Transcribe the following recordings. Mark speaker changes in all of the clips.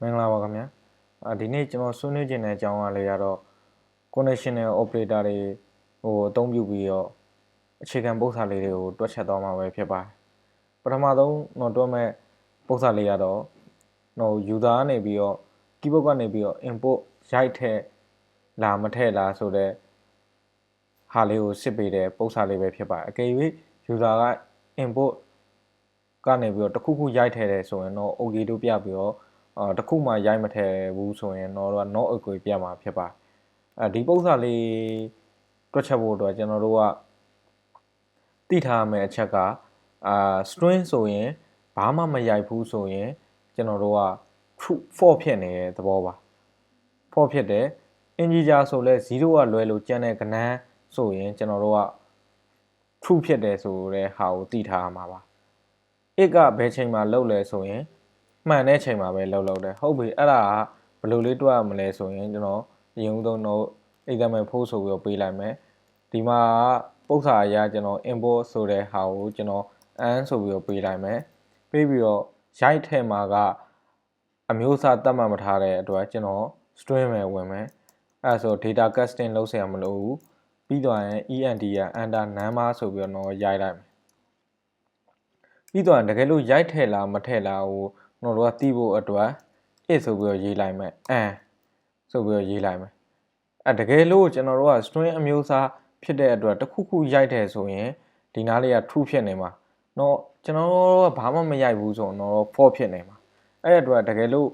Speaker 1: မင်္ဂလာပါခင်ဗျာအာဒီနေ့ကျွန်တော်ဆွေးနွေးခြင်းတဲ့အကြောင်းအရာလေးကတော့ conditional operator တွေဟိုအသုံးပြုပြီးတော့အခြေခံပုဒ်စာလေးတွေကိုတွက်ချက်သွားမှာပဲဖြစ်ပါတယ်ပထမဆုံးတော့တွက်မဲ့ပုဒ်စာလေးကတော့ဟို user ကနေပြီးတော့ keyboard ကနေပြီးတော့ input ရိုက်ထည့်လာမထည့်လားဆိုတော့ဟာလေးကိုစစ်ပေးတဲ့ပုဒ်စာလေးပဲဖြစ်ပါတယ်အကယ်၍ user က input ကနေပြီးတော့တစ်ခုခုရိုက်ထည့်တယ်ဆိုရင်တော့ okay တို့ပြပြီးတော့ အာတစ်ခုမှရိုက်မထည့်ဘူးဆိုရင်တော့တော့ not okay ပြမှာဖြစ်ပါအဲဒီပုံစံလေးတွက်ချက်ဖို့အတွက်ကျွန်တော်တို့ကသိထားရမယ့်အချက်ကအာ string ဆိုရင်ဘာမှမရိုက်ဘူးဆိုရင်ကျွန်တော်တို့က true false ဖြစ်နေတဲ့သဘောပါ false ဖြစ်တယ် integer ဆိုလဲ0ကလွဲလို့ကျန်တဲ့ကဏ္ဍဆိုရင်ကျွန်တော်တို့က true ဖြစ်တယ်ဆိုတဲ့ဟာကိုသိထားရမှာပါ it ကဘယ်ချိန်မှာလောက်လဲဆိုရင် မှန်တဲ့ချိန်မှာပဲလောက်လောက်တယ်ဟုတ်ပြီအဲ့ဒါကဘယ်လိုလေးတွက်ရမလဲဆိုရင်ကျွန်တော်အရင်ဦးဆုံးတော့ example ဖို့ဆိုပြီးတော့ပေးလိုက်မယ်ဒီမှာပု္ပ္ပာအရာကျွန်တော် import ဆိုတဲ့ဟာကိုကျွန်တော် and ဆိုပြီးတော့ပေးလိုက်မယ်ပေးပြီးတော့ရိုက်ထဲမှာကအမျိုးအစားတတ်မှတ်မထားတဲ့အတွက်ကျွန်တော် string ပဲဝင်မယ်အဲဆို data casting လုပ်เสียမလို့ဘူးပြီးတော့ရင် end ရ under number ဆိုပြီးတော့ရိုက်လိုက်မယ်ပြီးတော့တကယ်လို့ရိုက်ထည့်လားမထည့်လားဟို ကျွန်တော်တို့ကတိဖို့အတွက် is ဆိုပြီးတော့ရေးလိုက်မယ် and ဆိုပြီးတော့ရေးလိုက်မယ်အဲတကယ်လို့ကျွန်တော်တို့က string အမျိုးအစားဖြစ်တဲ့အတွက်တစ်ခုခုရိုက်တယ်ဆိုရင်ဒီနားလေးက true ဖြစ်နေမှာတော့ကျွန်တော်တို့ကဘာမှမရိုက်ဘူးဆိုတော့ for ဖြစ်နေမှာအဲ့တဲ့အတွက်တကယ်လို့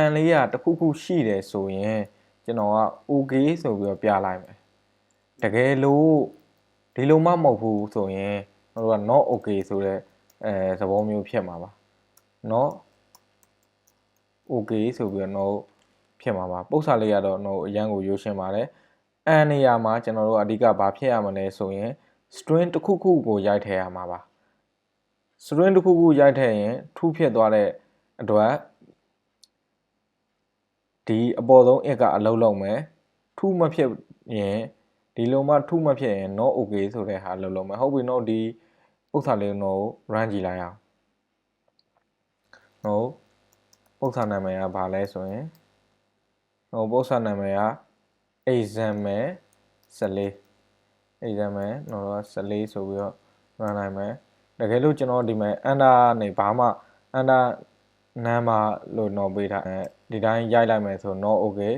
Speaker 1: and လေးကတစ်ခုခုရှိတယ်ဆိုရင်ကျွန်တော်က okay ဆိုပြီးတော့ပြလိုက်မယ်တကယ်လို့ဒီလိုမှမဟုတ်ဘူးဆိုရင်တို့က not okay ဆိုတဲ့အဲသဘောမျိုးဖြစ်မှာပါ not okay ဆိုပြီးတော့ no ဖြစ်မှာပါပု္ပ္ပာလေးကတော့ no အရန်ကိုရိုးရှင်းပါတယ်အန်နေရာမှာကျွန်တော်တို့အဓိကဘာဖြစ်ရမလဲဆိုရင် string တစ်ခုခုကိုရိုက်ထည့်ရမှာပါ string တစ်ခုခုရိုက်ထည့်ရင် true ဖြစ်သွားတဲ့အတွက်ဒီအပေါ်ဆုံး if ကအလုံးလုံးမယ် true မဖြစ်ရင်ဒီလိုမှ true မဖြစ်ရင် not okay ဆိုတဲ့ဟာလုံးလုံးမယ်ဟုတ်ပြီနော်ဒီပု္ပ္ပာလေးကို run ကြည့်လိုက်အောင်ဟုတ် ပု္ပ္ပာနာမည်ကဘာလဲဆိုရင်ဟိုပု္ပ္ပာနာမည်က example 14 example တော့14ဆိုပြီးတော့ run လိုက်မယ်တကယ်လို့ကျွန်တော်ဒီမှာ under နေဘာမှ under number လို့တော့ပေးထားတယ်ဒီတိုင်းရိုက်လိုက်မယ်ဆိုတော့ okay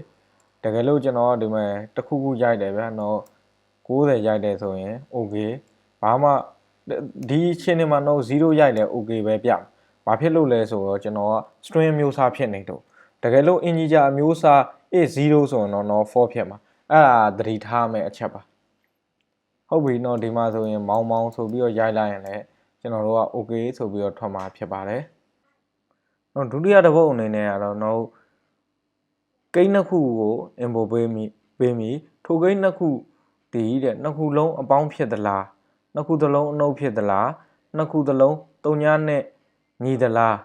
Speaker 1: တကယ်လို့ကျွန်တော်ဒီမှာတစ်ခုခုရိုက်တယ်ဗျာတော့90ရိုက်တယ်ဆိုရင် okay ဘာမှဒီချင်းနေမှာတော့0ရိုက်လဲ okay ပဲပြ ဘာဖြစ်လို့လဲဆိုတော့ကျွန်တော်က string မျိုးစားဖြစ်နေတော့တကယ်လို့ integer အမျိုးအစား a 0 ဆိုရင်တော့4ဖြစ်မှာအဲ့ဒါသတိထားမယ်အချက်ပါဟုတ်ပြီနော်ဒီမှာဆိုရင်မောင်းမောင်းဆိုပြီးတော့ရိုက်လိုက်ရင်လည်းကျွန်တော်တို့က okay ဆိုပြီးတော့ထွက်မှာဖြစ်ပါတယ်နော်ဒုတိယတစ်ပုတ်အနေနဲ့ကတော့တော့ကိန်းနှစ်ခုကို import ပေးမိပေးမိထိုကိန်းနှစ်ခုတည်တဲ့နှစ်ခုလုံးအပေါင်းဖြစ်သလားနှစ်ခုသလုံးအနှုတ်ဖြစ်သလားနှစ်ခုသလုံးတုံညာနဲ့ ညီသလား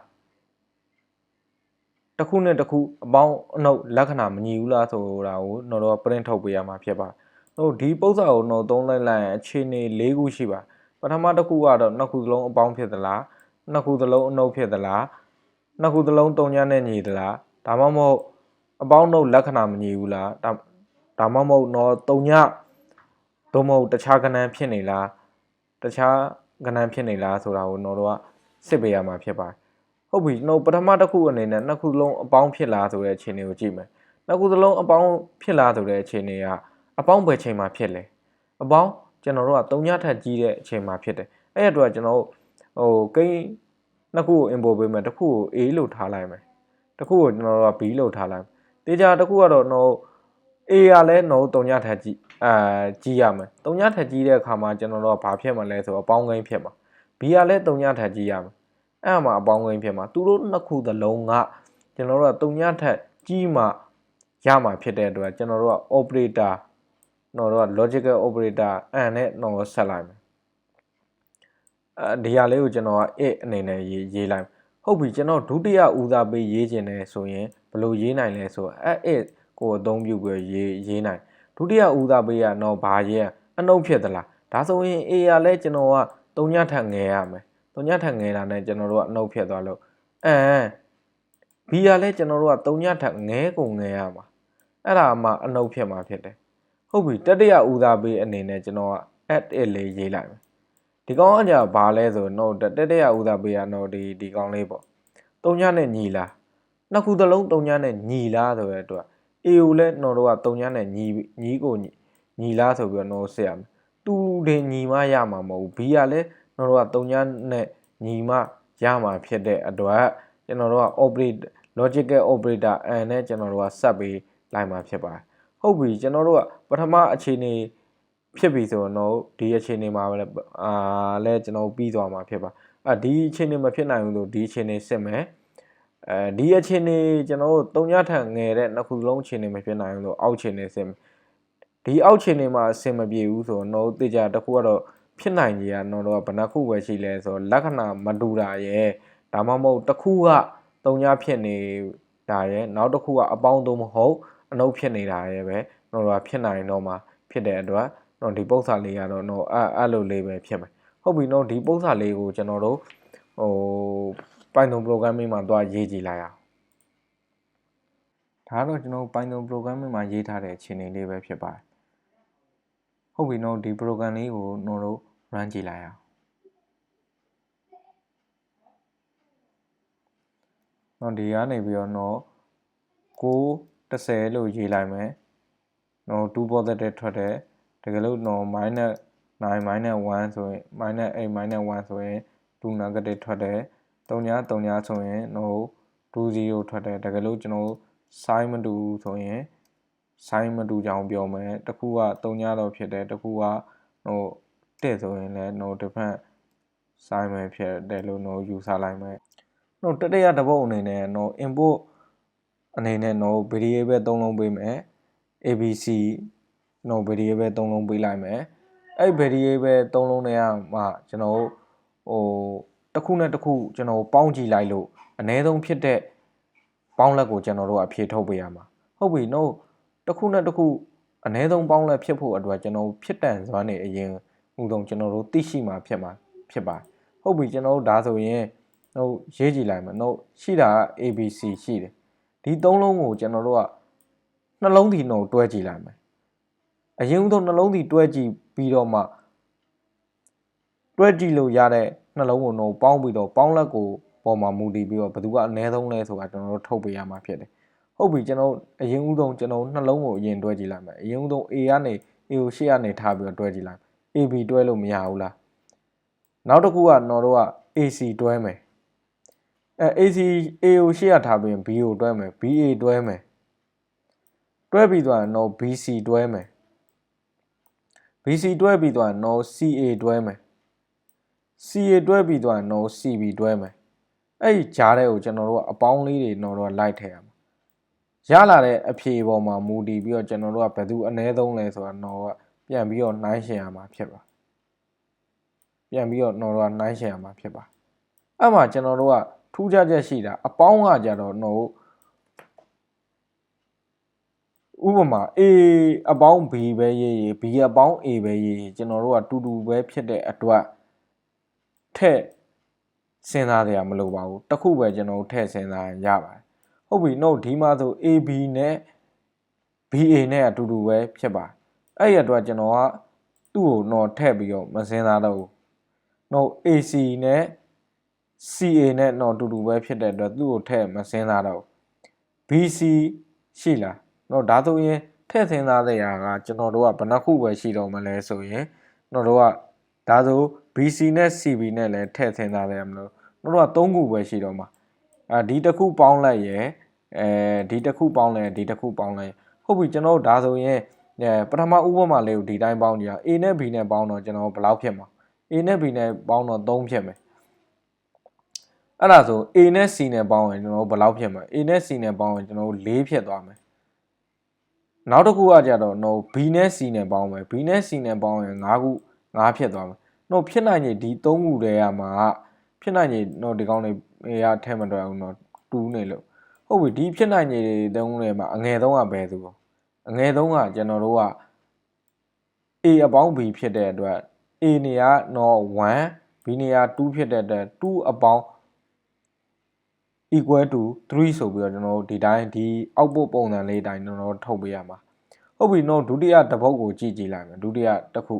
Speaker 1: တစ်ခုနဲ့တစ်ခုအပေါင်းအနှုတ်လက္ခဏာမညီဘူးလားဆိုတာကိုတော့တော့ print ထုတ်ပေးရမှာဖြစ်ပါဟိုဒီပုံစံကိုတော့သုံးလိုက်လိုက်ရင်အခြေအနေ၄ခုရှိပါပထမတစ်ခုကတော့နှစ်ခုသလုံးအပေါင်းဖြစ်သလားနှစ်ခုသလုံးအနှုတ်ဖြစ်သလားနှစ်ခုသလုံးတုံညာနဲ့ညီသလားဒါမှမဟုတ်အပေါင်းနှုတ်လက္ခဏာမညီဘူးလားဒါဒါမှမဟုတ်တော့တုံညာသို့မဟုတ်တခြားကဏ္ဍဖြစ်နေလားတခြားကဏ္ဍဖြစ်နေလားဆိုတာကိုတော့တော့ စစ်ပေးရမှာဖြစ်ပါတယ်ဟုတ်ပြီကျွန်တော်ပထမတစ်ခုအနေနဲ့နှစ်ခုလုံးအပေါင်းဖြစ်လားဆိုတဲ့အခြေအနေကိုကြည့်မယ်နှစ်ခုစလုံးအပေါင်းဖြစ်လားဆိုတဲ့အခြေအနေကအပေါင်းဘယ်ချိန်မှာဖြစ်လဲအပေါင်းကျွန်တော်တို့က၃ညထက်ကြီးတဲ့အချိန်မှာဖြစ်တယ်အဲ့အတွက်ကျွန်တော်ဟိုကိန်းနှစ်ခုကို import ပေးမယ်တစ်ခုကို A လို့ထားလိုက်မယ်တစ်ခုကိုကျွန်တော်တို့က B လို့ထားလိုက်တေချာတစ်ခုကတော့တော့ A ကလည်းတော့၃ညထက်ကြီးအာကြီးရမယ်၃ညထက်ကြီးတဲ့အခါမှာကျွန်တော်တို့ကဘာဖြစ်မှာလဲဆိုတော့အပေါင်းကိန်းဖြစ်မှာ B ကလည်း၃ညထက်ကြီးရမယ် အဲ့မှာအပေါင်းကိန်းဖြစ်မှာသူတို့နှစ်ခုသလုံးကကျွန်တော်တို့ကတုံညထက်ကြီးမှရမှာဖြစ်တဲ့အတွက်ကျွန်တော်တို့က operator တော့တော့ logical operator and နဲ့တော့ဆက်လိုက်မယ်အဲဒီဟာလေးကိုကျွန်တော်က it အနေနဲ့ရေးရေးလိုက်ဟုတ်ပြီကျွန်တော်ဒုတိယဦးစားပေးရေးခြင်းလဲဆိုရင်ဘယ်လိုရေးနိုင်လဲဆိုအဲ it ကိုအသုံးပြုပြီးရေးရေးနိုင်ဒုတိယဦးစားပေးကတော့ဘာရေးအနှုတ်ဖြစ်သလားဒါဆိုရင် A ရလဲကျွန်တော်က3ညထက်ငယ်ရမယ် 3ညထက်ငယ်တာနဲ့ကျွန်တော်တို့ကအနှုတ်ဖြစ်သွားလို့အမ် B ကလည်းကျွန်တော်တို့က3ညထက်ငဲကုန်ငဲရမှာအဲ့ဒါမှအနှုတ်ဖြစ်မှာဖြစ်တယ်ဟုတ်ပြီတတိယဦးစားပေးအနေနဲ့ကျွန်တော်က add it လေးရေးလိုက်မယ်ဒီကောင်ကကြာဘာလဲဆိုတော့တတိယဦးစားပေးကတော့ဒီဒီကောင်လေးပေါ့3ညနဲ့ညီလားနှစ်ခုသလုံး3ညနဲ့ညီလားဆိုတဲ့အတွက် A ကိုလည်းကျွန်တော်တို့က3ညနဲ့ညီညီကိုညီညီလားဆိုပြီးတော့တော့ဆက်ရမယ်တူတယ်ညီမရမှာမဟုတ်ဘူး B ကလည်း ကျွန်တော်တို့က3ညနဲ့ညီမရမှာဖြစ်တဲ့အတွက်ကျွန်တော်တို့က operate logical operator and နဲ့ကျွန်တော်တို့ကဆက်ပြီးလိုက်မှာဖြစ်ပါတယ်ဟုတ်ပြီကျွန်တော်တို့ကပထမအခြေအနေဖြစ်ပြီဆိုတော့ဒီအခြေအနေမှာလည်းအာလဲကျွန်တော်ပြီးသွားမှာဖြစ်ပါအာဒီအခြေအနေမဖြစ်နိုင်ဘူးဆိုဒီအခြေအနေစစ်မယ်အဲဒီအခြေအနေကျွန်တော်တို့တုံညထန်ငယ်တဲ့နှစ်ခုလုံးအခြေအနေမဖြစ်နိုင်ဘူးဆိုအောက်အခြေအနေစစ်မယ်ဒီအောက်ခြေနေမှာအဆင်မပြေဘူးဆိုတော့တေချာတစ်ခုကတော့ ဖြစ်နိုင်ကြီးကတော့တော့ဘယ်နှခုပဲရှိလဲဆိုတော့လက္ခဏာမတူတာရဲ့ဒါမှမဟုတ်တစ်ခုကတုံညာဖြစ်နေတာရဲ့နောက်တစ်ခုကအပေါင်းသုံးမဟုတ်အနှုတ်ဖြစ်နေတာရဲ့ပဲတော့တော့ဖြစ်နိုင်တော့မှဖြစ်တဲ့အတွက်တော့ဒီပု္ပ္ပာလေးကတော့တော့အဲ့အဲ့လိုလေးပဲဖြစ်မယ်ဟုတ်ပြီနော်ဒီပု္ပ္ပာလေးကိုကျွန်တော်တို့ဟို Python programming မှာတွားရေးကြည့်လိုက်အောင်ဒါတော့ကျွန်တော် Python programming မှာရေးထားတဲ့အခြေအနေလေးပဲဖြစ်ပါတယ်ဟုတ်ပြီနော်ဒီ program လေးကိုကျွန်တော်တို့ run ကြည့်လိုက်အောင်နော်ဒီကနေပြီးတော့နော်930လို့ရေးလိုက်မယ်နော်2 positive ထွက်တယ်တကယ်လို့နော် minus 9 minus 1ဆိုရင် minus 8 minus 1ဆိုရင်2 negative ထွက်တယ်3ည3ညဆိုရင်နော်20ထွက်တယ်တကယ်လို့ကျွန်တော် sin မတူဆိုရင်ဆိုင်းမတူကြောင်ပြောမယ်တခုက3ညတော့ဖြစ်တယ်တခုကဟို တဲ့ဆိုရင်လည်း no different ဆိုင်းမယ်ဖြစ်တယ်လို့ no ယူဆလိုက်မယ် no တတိယတစ်ပုတ်အနေနဲ့ no input အနေနဲ့ no variable သုံးလုံးပေးမယ် abc no variable သုံးလုံးပေးလိုက်မယ်အဲ့ variable သုံးလုံးတွေကမှကျွန်တော်ဟိုတစ်ခုနဲ့တစ်ခုကျွန်တော်ပေါင်းကြည့်လိုက်လို့အ ਨੇ ဆုံးဖြစ်တဲ့ပေါင်းလက်ကိုကျွန်တော်တို့အဖြေထုတ်ပေးရမှာဟုတ်ပြီ no တစ်ခုနဲ့တစ်ခုအ ਨੇ ဆုံးပေါင်းလဲဖြစ်ဖို့အတွက်ကျွန်တော်ဖြစ်တန်စွမ်းနေအရင် ဥဆုံးကျွန်တော်တို့သိရှိမှာဖြစ်မှာဖြစ်ပါဟုတ်ပြီကျွန်တော်တို့ဒါဆိုရင်ဟိုရေးကြည့်လိုက်မယ်နော်ရှိတာက ABC ရှိတယ်ဒီသုံးလုံးကိုကျွန်တော်တို့ကနှလုံးသီးနှုံတွဲကြည့်လိုက်မယ်အရင်ဆုံးနှလုံးသီးတွဲကြည့်ပြီးတော့မှတွဲကြည့်လို့ရတဲ့နှလုံးကိုတော့ပေါင်းပြီးတော့ပေါင်းလက်ကိုပေါ်မှာမူတည်ပြီးတော့ဘယ်သူကအနည်းဆုံးလဲဆိုတာကျွန်တော်တို့ထုတ်ပေးရမှာဖြစ်တယ်ဟုတ်ပြီကျွန်တော်အရင်ဦးဆုံးကျွန်တော်နှလုံးကိုအရင်တွဲကြည့်လိုက်မယ်အရင်ဦးဆုံး A ကနေ A ကိုရှေ့ကနေထားပြီးတော့တွဲကြည့်လိုက် AB တွဲလို့မရဘူးလားနောက်တစ်ခုကတော့တော့ AC တွဲမယ်အဲ AC A ကိုရှေ့ရထားပြီးရင် B ကိုတွဲမယ် BA တွဲမယ်တွဲပြီးသွားရင်တော့ BC တွဲမယ် BC တွဲပြီးသွားရင်တော့ CA တွဲမယ် CA တွဲပြီးသွားရင်တော့ CB တွဲမယ်အဲ့ဒီဂျားတဲ့ကိုကျွန်တော်တို့ကအပေါင်းလေးတွေတော့တော့လိုက်ထည့်ရမှာရလာတဲ့အဖြေပေါ်မှာမူတည်ပြီးတော့ကျွန်တော်တို့ကဘယ်သူအ ਨੇ ဆုံးလဲဆိုတာတော့ ပြန်ပြီးတော့နှိုင်းရှင်ရမှာဖြစ်ပါပြန်ပြီးတော့တော့နှိုင်းရှင်ရမှာဖြစ်ပါအဲ့မှာကျွန်တော်တို့ကထူးခြားချက်ရှိတာအပေါင်းကကြတော့တော့ဥပမာ A အပေါင်း B ပဲရေးရေး B အပေါင်း A ပဲရေးရေးကျွန်တော်တို့ကတူတူပဲဖြစ်တဲ့အတွက်ထက်စဉ်းစားကြရမလို့ပါဘူးတခုပဲကျွန်တော်ထည့်စဉ်းစားရပါတယ်ဟုတ်ပြီ no ဒီမှာဆို AB နဲ့ BA နဲ့အတူတူပဲဖြစ်ပါ အဲ့ရအတွက်ကျွန်တော်ကသူ့ကိုတော့ထည့်ပြီးတော့မစဉ်းစားတော့ဘူး no AC နဲ့ CA နဲ့တော့အတူတူပဲဖြစ်တဲ့အတွက်သူ့ကိုထည့်မစဉ်းစားတော့ဘူး BC ရှိလားတော့ဒါဆိုရင်ထည့်စဉ်းစားတဲ့ຢာကကျွန်တော်တို့ကဘယ်နှခုပဲရှိတော့မလဲဆိုရင်ကျွန်တော်တို့ကဒါဆို BC နဲ့ CB နဲ့လည်းထည့်စဉ်းစားရမလို့တို့က3ခုပဲရှိတော့မှာအဲဒီတစ်ခုပေါင်းလိုက်ရယ်အဲဒီတစ်ခုပေါင်းလိုက်ဒီတစ်ခုပေါင်းလိုက်ဟုတ်ပြီကျွန်တော်တို့ဒါဆိုရင် အဲပထမဥပမာလေးကိုဒီတိုင်းပေါင်းကြည့်အောင် A နဲ့ B နဲ့ပေါင်းတော့ကျွန်တော်ဘယ်လောက်ဖြစ်မှာ A နဲ့ B နဲ့ပေါင်းတော့3ဖြစ်မယ်အဲ့ဒါဆို A နဲ့ C နဲ့ပေါင်းရင်ကျွန်တော်ဘယ်လောက်ဖြစ်မှာ A နဲ့ C နဲ့ပေါင်းရင်ကျွန်တော်4ဖြစ်သွားမယ်နောက်တစ်ခုကကြတော့နော် B နဲ့ C နဲ့ပေါင်းမယ် B နဲ့ C နဲ့ပေါင်းရင်5ခု5ဖြစ်သွားမယ်နော်ဖြစ်နိုင်ရင်ဒီ3ခုတည်းကမှာဖြစ်နိုင်ရင်တော့ဒီကောင်းလေးရထဲမတော်အောင်တော့တူးနေလို့ဟုတ်ပြီဒီဖြစ်နိုင်ခြေတွေတုံးတွေမှာအငယ်ဆုံးကဘယ်သူ အငယ်ဆုံးကကျွန်တော်တို့က A အပေါင်း B ဖြစ်တဲ့အတွက် A နေရာတော့1 B နေရာ2ဖြစ်တဲ့အတွက်2အပေါင်း A equal to 3ဆိုပြီးတော့ကျွန်တော်တို့ဒီတိုင်းဒီ output ပုံစံလေးတိုင်းကျွန်တော်တို့ထုတ်ပေးရမှာဟုတ်ပြီနော်ဒုတိယတစ်ပုတ်ကိုကြည့်ကြည့်လိုက်မယ်ဒုတိယတစ်ခု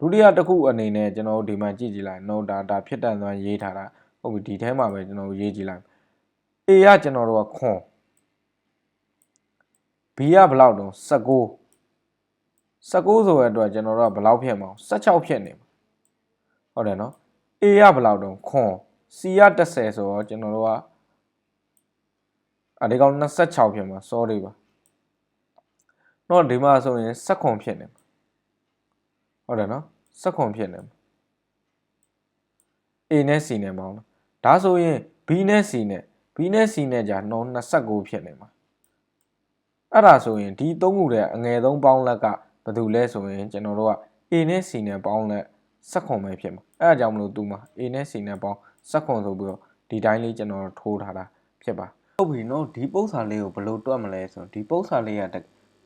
Speaker 1: ဒုတိယတစ်ခုအနေနဲ့ကျွန်တော်တို့ဒီမှာကြည့်ကြည့်လိုက်နော်ဒါဒါဖြစ်တန်စွမ်းရေးထားတာဟုတ်ပြီဒီထဲမှာပဲကျွန်တော်တို့ရေးကြည့်လိုက် A ကကျွန်တော်တို့ကခွန် B ကဘယ်လောက်တုံး19 19ဆိုတဲ့အတွက်ကျွန်တော်တို့ကဘယ်လောက်ဖြစ်မအောင်16ဖြစ်နေမှာဟုတ်တယ်နော် A ကဘယ်လောက်တုံးခွန် C က10ဆိုတော့ကျွန်တော်တို့ကအဲဒီကောင်26ဖြစ်မှာ sorry ပါတော့ဒီမှာဆိုရင်16ဖြစ်နေမှာဟုတ်တယ်နော်16ဖြစ်နေမှာ A နဲ့ C နဲ့ပေါင်းတော့ဒါဆိုရင် B နဲ့ C နဲ့ B နဲ့ C နဲ့ကြာနှုံး29ဖြစ်နေမှာ အဲ့ဒါဆိုရင်ဒီသုံးခုတည်းအငယ်ဆုံးပေါင်းလက်ကဘယ်သူလဲဆိုရင်ကျွန်တော်တို့က A နဲ့ C နဲ့ပေါင်းလက်16ပဲဖြစ်မှာအဲ့ဒါကြောင့်မလို့သူမှာ A နဲ့ C နဲ့ပေါင်း16ဆိုပြီးတော့ဒီတိုင်းလေးကျွန်တော်ထိုးထားတာဖြစ်ပါဟုတ်ပြီနော်ဒီပု္ပ္ပာလေးကိုဘယ်လိုတွက်မလဲဆိုဒီပု္ပ္ပာလေးက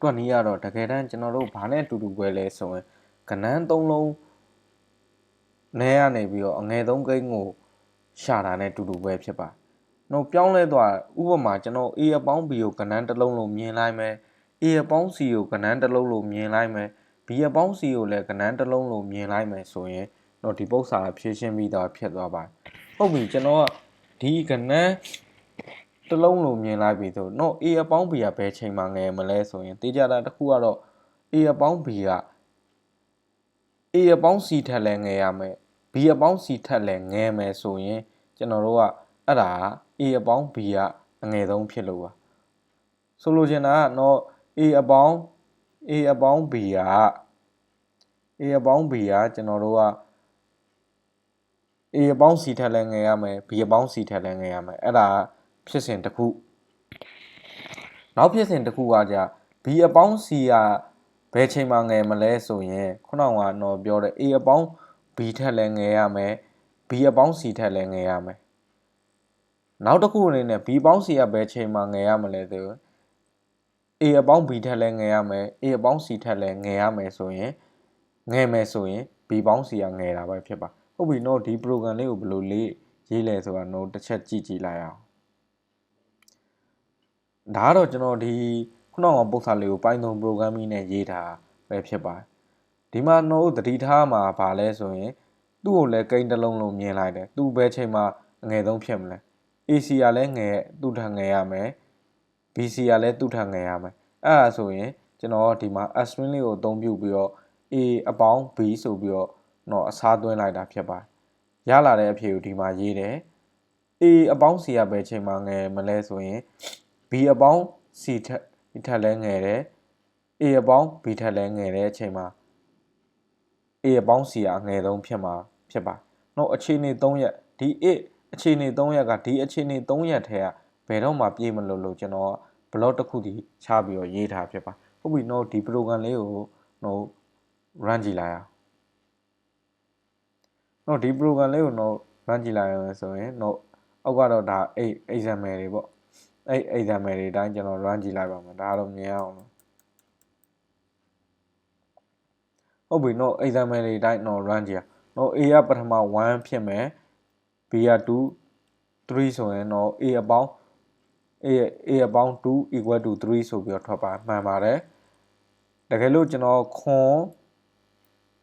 Speaker 1: တွက်နည်းရတော့တကယ်တမ်းကျွန်တော်တို့ဘာနဲ့အတူတူပဲလဲဆိုရင်ကနန်းသုံးလုံးနဲရနေပြီးတော့အငယ်ဆုံးကိန်းကိုရှာတာနဲ့တူတူပဲဖြစ်ပါ နော်ပြောင်းလဲသွားဥပမာကျွန်တော် A အပေါင်း B ကိုကနန်းတစ်လုံးလုံးမြင်လိုက်မယ် A အပေါင်း C ကိုကနန်းတစ်လုံးလုံးမြင်လိုက်မယ် B အပေါင်း C ကိုလည်းကနန်းတစ်လုံးလုံးမြင်လိုက်မယ်ဆိုရင်တော့ဒီပု္ပ္ပာဖြည့်ရှင်းပြီးတော့ဖြစ်သွားပါဟုတ်ပြီကျွန်တော်ကဒီကနန်းတစ်လုံးလုံးမြင်လိုက်ပြီဆိုတော့ A အပေါင်း B ကဘယ်ချိန်မှငယ်မလဲဆိုရင်တေးကြတာတစ်ခုကတော့ A အပေါင်း B က A အပေါင်း C ထက်လည်းငယ်ရမယ် B အပေါင်း C ထက်လည်းငယ်မယ်ဆိုရင်ကျွန်တော်တို့က အဲ့ဒါ A အပေါင်း B ကအငယ်ဆုံးဖြစ်လို့ပါဆိုလိုချင်တာကတော့ A အပေါင်း A အပေါင်း B က A အပေါင်း B ကကျွန်တော်တို့က A အပေါင်း C ထက်လည်းငယ်ရမယ် B အပေါင်း C ထက်လည်းငယ်ရမယ်အဲ့ဒါဖြစ်စဉ်တစ်ခုနောက်ဖြစ်စဉ်တစ်ခုကじゃ B အပေါင်း C ကဘယ်ချိန်မှငယ်မလဲဆိုရင်ခုနကတော့ပြောတဲ့ A အပေါင်း B ထက်လည်းငယ်ရမယ် B အပေါင်း C ထက်လည်းငယ်ရမယ် နောက်တစ်ခုအနေနဲ့ B ပေါင်း C ကဘယ်ချိန်မှငယ်ရမလဲဆို A အပေါင်း B ထက်လည်းငယ်ရမယ် A အပေါင်း C ထက်လည်းငယ်ရမယ်ဆိုရင်ငယ်မယ်ဆိုရင် B ပေါင်း C ကငယ်တာပဲဖြစ်ပါဟုတ်ပြီနော်ဒီ program လေးကိုဘယ်လိုလေးရေးလဲဆိုတာတော့တစ်ချက်ကြည့်ကြည့်လိုက်အောင်ဒါကတော့ကျွန်တော်ဒီခုနကပုတ်စာလေးကို Python programming နဲ့ရေးတာပဲဖြစ်ပါတယ်ဒီမှာတော့သတိထားမှာဗာလဲဆိုရင် သူ့ကိုလည်းကိန်းတစ်လုံးလုံးမြင်လိုက်တယ်သူဘယ်ချိန်မှာအငယ်ဆုံးဖြစ်မလဲ AC ကလည်းငယ်သူ့ထံငယ်ရမယ် BC ကလည်းသူ့ထံငယ်ရမယ်အဲ့ဒါဆိုရင်ကျွန်တော်ဒီမှာ string လေးကိုအသုံးပြုပြီးတော့ A အပေါင်း B ဆိုပြီးတော့တော့အစားသွင်းလိုက်တာဖြစ်ပါတယ်ရလာတဲ့အဖြေကိုဒီမှာရေးတယ် A အပေါင်း C ကဘယ်ချိန်မှာငယ်မလဲဆိုရင် B အပေါင်း C ထက်ထက်လဲငယ်တယ် A အပေါင်း B ထက်လဲငယ်တဲ့အချိန်မှာ A အပေါင်း C ကအငယ်ဆုံးဖြစ်မှာဖြစ်ပါတော့အခြေအနေ3ရက်ဒီ it အခြေအနေ3ရက်ကဒီအခြေအနေ3ရက်ထဲကဘယ်တော့မှပြေးမလို့လို့ကျွန်တော် blog တစ်ခုဒီချပြီးတော့ရေးထားဖြစ်ပါဟုတ်ပြီတော့ဒီ program လေးကိုဟို run ကြည့်လိုက်အောင်တော့ဒီ program လေးကိုတော့ run ကြည့်လိုက်အောင်ဆိုရင်တော့အောက်ကတော့ဒါအဲ့ example တွေပေါ့အဲ့ example တွေအတိုင်းကျွန်တော် run ကြည့်လိုက်ပါမယ်ဒါတော့မြင်အောင်လို့ဟုတ်ပြီတော့ example တွေအတိုင်းတော့ run ကြည့်အောင်တော့ A ကပထမ1ဖြစ်မယ် B က2 3ဆိုရင်တော့ A အပေါင်း A A အပေါင်း2 equal to 3ဆိုပြီးတော့ထွက်ပါမှန်ပါတယ်တကယ်လို့ကျွန်တော်ခွန်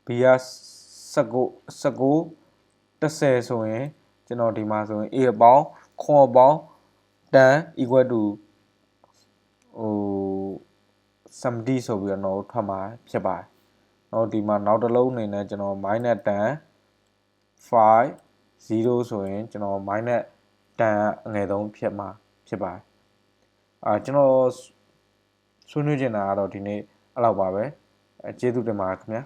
Speaker 1: B က19 19 10ဆိုရင်ကျွန်တော်ဒီမှာဆိုရင် A အပေါင်းခွန်အပေါင်း10 equal to ဟို70ဆိုပြီးတော့ထွက်မှာဖြစ်ပါတယ်။တော့ဒီမှာနောက်တစ်လုံးအနေနဲ့ကျွန်တော် -10 5 0ဆိုရင်ကျွန်တော် minus 10အငယ်ဆုံးဖြစ်မှာဖြစ်ပါတယ်အာကျွန်တော်ဆွေးနွေးချင်တာကတော့ဒီနေ့အဲ့လောက်ပါပဲအဲကျေးဇူးတင်ပါတယ်ခင်ဗျာ